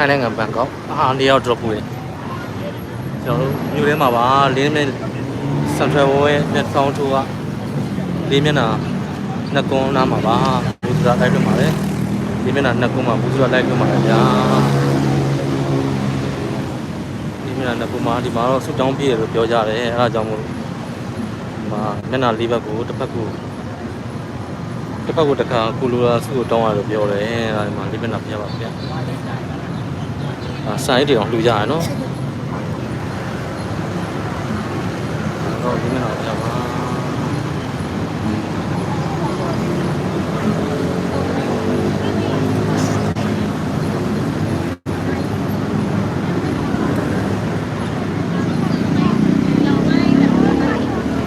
ထိုင်းနိုင်ငံဘန်ကောက်အာနေရောက် drop ပို့တယ်ကျွန်တော်တို့မြို့ထဲမှာပါလေးမြင့် Central World ရဲ့ net sound tour ကလေးမျက်နှာနှစ်ကုန်းနားမှာပါဘူဇရာလိုက်လွှတ်ပါတယ်လေးမျက်နှာနှစ်ကုန်းမှာဘူဇရာလိုက်လွှတ်ပါတယ်ဗျာလေးမျက်နှာနှစ်ကုန်းမှာဒီမှာတော့ဆူတောင်းပြည့်တယ်လို့ပြောကြတယ်အဲဒါကြောင့်မို့လို့ဒီမှာမျက်နှာလေးဘက်ကိုတစ်ဖက်ကိုတစ်ဖက်ကိုတစ်ခါကူလိုလာစုကိုတောင်းရလို့ပြောတယ်အဲဒါဒီမှာလေးမျက်နှာပြပါဗျာ အာဆိုင်တွေအောင်လှူကြရနော်တော့လေးမျက်နှာပြပါ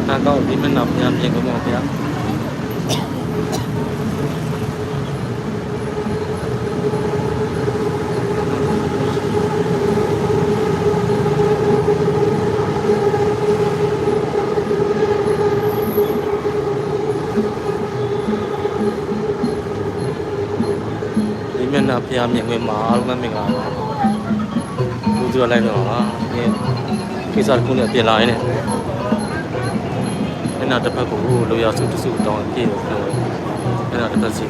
နာကောက်ဒီမနာပြန်ပြင်ကုန်ပါဗျာဒီ မနာပြန်ပြင်ဝင်မှာအားလုံးပဲမင်္ဂလာပါဘူးသူကလိုက်တော့ပါဒီကိစ္စတစ်ခုနဲ့ပြင်လာရင်းနဲ့အဲ့နောက်တစ်ဖက်ကိုလိုရစုတစုတောင်းပြည့်တယ်ပြောတယ်အဲ့နောက်တစ်ဖက်စီ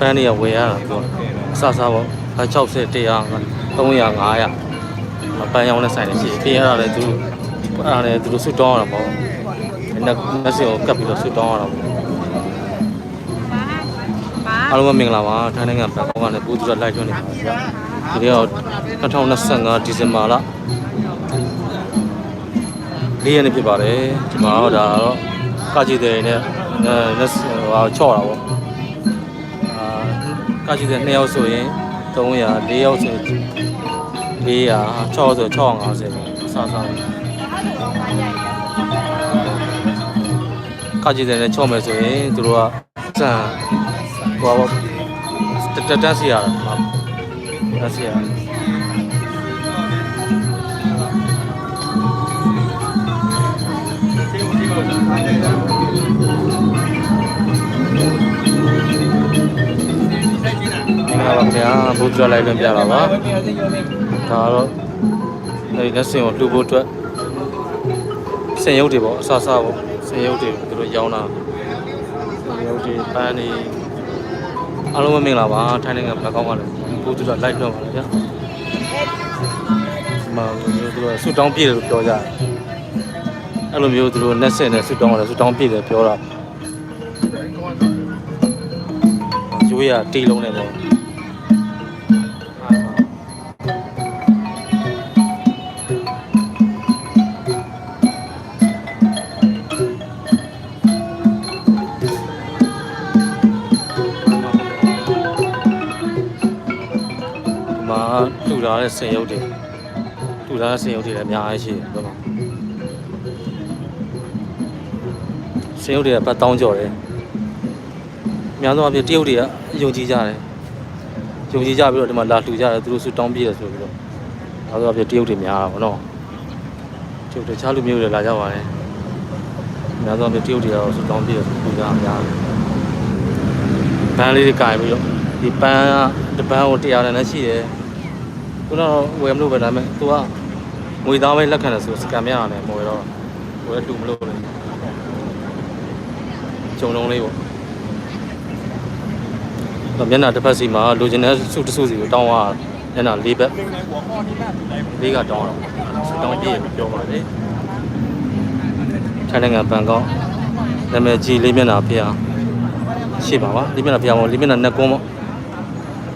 ပန်းနေရဝယ်ရတာပြောအစစားပေါ့အ60 100 300 500မပန်းရောင်းတဲ့ဆိုင်တွေရှိပြင်ရတာလည်းသူအဲ့ဒါလည်းသူတို့ဆွတောင်းရတာပေါ့နက်နက်စီကိုကပ်ပြီးတော့ဆွတောင်းရတာပေါ့အားလုံးပဲမင်္ဂလာပါထိုင်းနိုင်ငံဘန်ကောက်ကလည်းပူးသူရလိုက်ထွန်းနေပါဗျာဒီနေ့တော့2025ဒီဇင်ဘာလ၄ရက်နေ့ဖြစ်ပါတယ်ဒီမှာတော့ဒါတော့ကကြည်တဲ့နဲ့အဲလက်ဟိုချော့တာပေါ့အာ ကကြည့်တဲ့2ယောက်ဆိုရင်300 4ယောက်ဆိုရင်400 6ယောက်ဆို650အစားစားကကြည့်တဲ့နဲ့ချော့မယ်ဆိုရင်သူတို့ကစံဟိုပါတက်တက်တက်စီရတာတက်စီရမ ခင်ဗျာဘုရားလိုက်လွန်ပြတာပါဒါကတော့အဲဒီလက်စင်ကိုလှူဖို့အတွက်စင်ရုပ်တွေပေါ့အဆဆပေါ့စင်ရုပ်တွေသူတို့ရောင်းတာစင်ရုပ်တွေပန်းနေအားလုံးပဲမင်္ဂလာပါထိုင်းနိုင်ငံဘက်ကောင်းကလည်းဘုရားလိုက်လွန်ပါလေဗျာဒီမှာမျိုးသူတို့ဆူတောင်းပြည့်တယ်လို့ပြောကြတယ်အဲ့လိုမျိုးသူတို့နဲ့ဆင်နဲ့ဆူတောင်းရတယ်ဆူတောင်းပြည့်တယ်ပြောတာရိုးရတီးလုံးနဲ့ပေါ့ဒီ ထူထားတဲ့ဆင်ရုပ်တွေထူထားတဲ့ဆင်ရုပ်တွေလည်းအများကြီးရှိတယ်ပြောမှာဆင်ရုပ်တွေကပတ်တောင်းကြော်တယ်အများဆုံးအဖြစ်တရုတ်တွေကယုံကြည်ကြတယ်ယုံကြည်ကြပြီးတော့ဒီမှာလာထူကြတယ်သူတို့ဆူတောင်းပြည့်တယ်ဆိုပြီးတော့နောက်ဆုံးအဖြစ်တရုတ်တွေများတာပေါ့နော်တရုတ်တွေချားလူမျိုးတွေလာကြပါတယ်အများဆုံးအဖြစ်တရုတ်တွေကတော့ဆူတောင်းပြည့်တယ်ပူကြအများတယ်ဘန်းလေးတွေကင်ပြီးတော့ဒီပန်းကတပန်းကိုတရားနဲ့လည်းရှိတယ် ခုနကတော့ဝယ်မလို့ပဲဒါပေမဲ့ तू ကငွေသားပဲလက်ခံတယ်ဆိုစကံမရနဲ့မဝယ်တော့ဝယ်တူမလို့လေဂျုံလုံးလေးပေါ့တော့မျက်နှာတစ်ဖက်စီမှာလိုချင်တဲ့စုတစ်စုစီကိုတောင်းရမျက်နှာလေးဘက်လေးကတောင်းတော့စတောင်းပြည့်ပြောပါလေထိုင်းနိုင်ငံဘန်ကောက်နာမည်ကြီးလေးမျက်နှာဖျားရှိပါပါလေးမျက်နှာဖျားပေါ့လေးမျက်နှာနှစ်ကွန်းပေါ့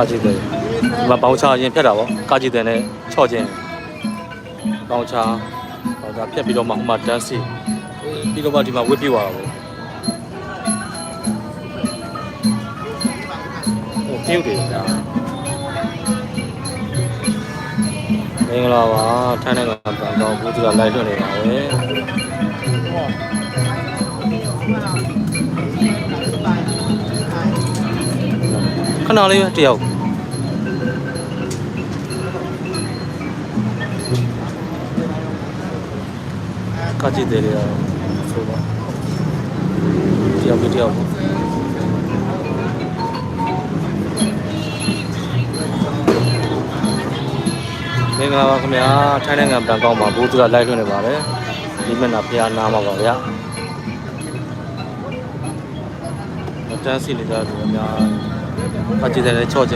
ကာကြည့်တယ်ဒီမှာပေါင်းချရင်ဖြတ်တာပေါ့ကာကြည့်တယ်နဲ့ချော့ခြင်းပေါင်းချဟောဒါဖြတ်ပြီးတော့မှဟိုမှာတန်းစီပြီးတော့မှဒီမှာဝစ်ပြသွားတာပေါ့ဟိုပြုတ်တယ်ဗျာမင်္ဂလာပါထိုင်းနိုင်ငံပန်တော့ဘူးသူကလိုက်လွှင့်နေတာပဲ ခဏလေးပဲတယောက်ကာကြည့်တယ်လေဆိုပါတယောက်ပြီးတယောက်မင်္ဂလာပါခင်ဗျာထိုင်းနိုင်ငံပန်ကောက်မှာဘူးသူကလိုက်လွှင့်နေပါတယ်ဒီမျက်နှာဖျားနားမှာပါဗျာတန်းစီနေကြတယ်ခင်ဗျာကာ ကြည့်တယ်လေချော့ခြ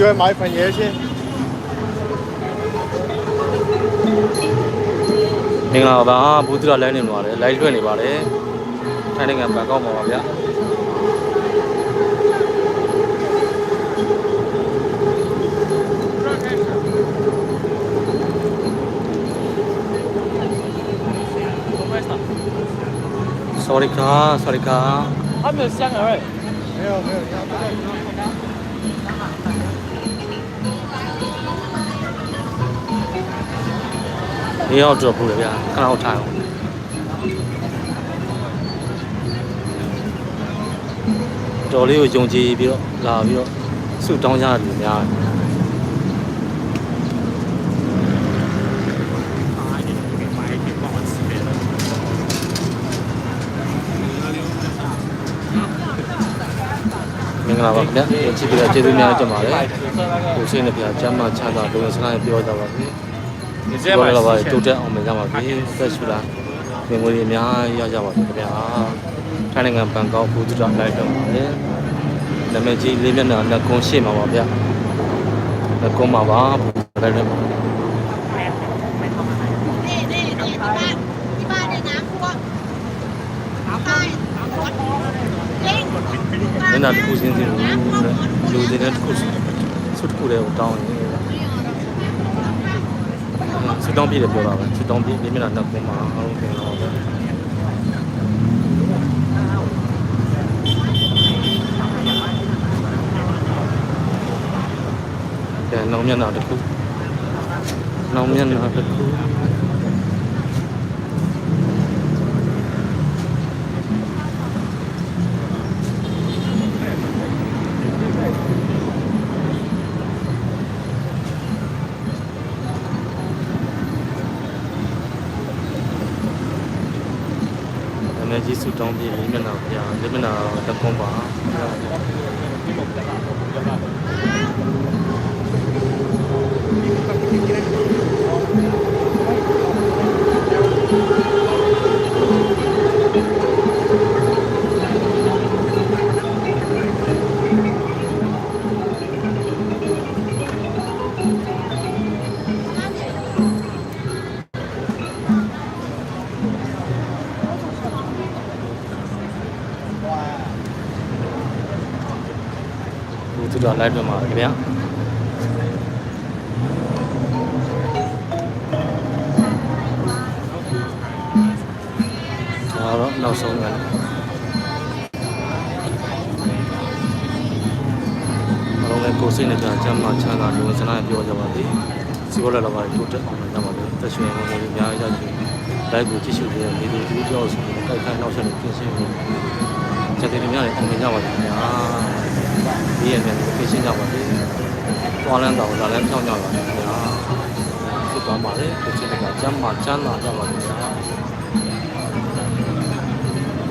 င်းလို့叫佢买份嘢先。 မင်္ဂလာပါဘူးသူကလိုက်နေပါတယ်လိုက်လွှင့်နေပါတယ်ထိုင်းနိုင်ငံပန်ကောက်မှာပါဗျာ sorry ကာ sorry ကာ 还没有香儿哎，没有没有， ၄ရောက်တော့ဖူးတယ်ဗျာခဏတော့ထားအောင်တော်လေးကိုယုံကြည်ပြီးတော့လာပြီးတော့ဆုတောင်းကြတယ်များတယ်င်္ဂလာပါခင်ဗျာချစ်ပြတာကျေးဇူးများကြပါလေကိုစိတ်နှပြချမ်းသာချမ်းသာလုံးဝစကားပြောကြပါခင်ဗျာ ဘောလုံးပါတိုးတက်အောင်မြင်ကြပါပြီဆက်ရှူလာငွေငွေတွေအများကြီးရကြပါပြီခင်ဗျာထိုင်းနိုင်ငံဘန်ကောက်ဘူဒ္ဓလိုက်တော့ပါလေနာမည်ကြီးလေးမျက်နှာလက်ကုန်းရှေ့မှာပါဗျာလက်ကုန်းမှာပါဘူဒ္ဓလိုက်တော့နာတစ်ခုချင်းချင်းလူတွေနဲ့တစ်ခုစုတစ်ခုတည်းကိုတောင်းနေ ဆုတောင်းပြည့်တယ်ပြောတာပဲဆုတောင်းပြည့်လေးမျက်နှာနှစ်ကုန်းမှာအားလုံးပြင်တော့ဗျာကဲနောက်မျက်နှာတစ်ခုနောက်မျက်နှာတစ်ခု အမေကြီးဆူတောင်းပြီးလေးမျက်နှာပြလေးမျက်နှာတစ်ခုပါဘူးသူတော် လိုက်ပြမှာခင်ဗျာဒါတော့နောက်ဆုံးကလည်းအလုံးလေးကိုယ်စိတ်နဲ့ပြန်ချမ်းသာချမ်းသာလူဝင်စနာပြောကြပါသည်စီဘောလည်းတော့ပါတိုးတက်အောင်ကြပါသည်တက်ရှင်ဝင်ဝင်အများကြီးကြည့်လိုက်ကိုကြည့်ရှုပြီးနေသူသူကြောက်ဆိုပြီးကြိုက်ခိုင်းနောက်ဆက်နေပြင်ဆင်နေချက်တွေများလည်းအောင်မြင်ကြပါသည်ခင်ဗျာ ဒီရဲ့မြန်ကိုပြင်ဆင်ကြပါသည်သွားလန်းတော်လာလန်းဖြောင်းကြပါသည်ခင်ဗျာကောင်းပါတယ်ကိုချစ်ကကျမ်းမာချမ်းသာကြပါစေဗျာ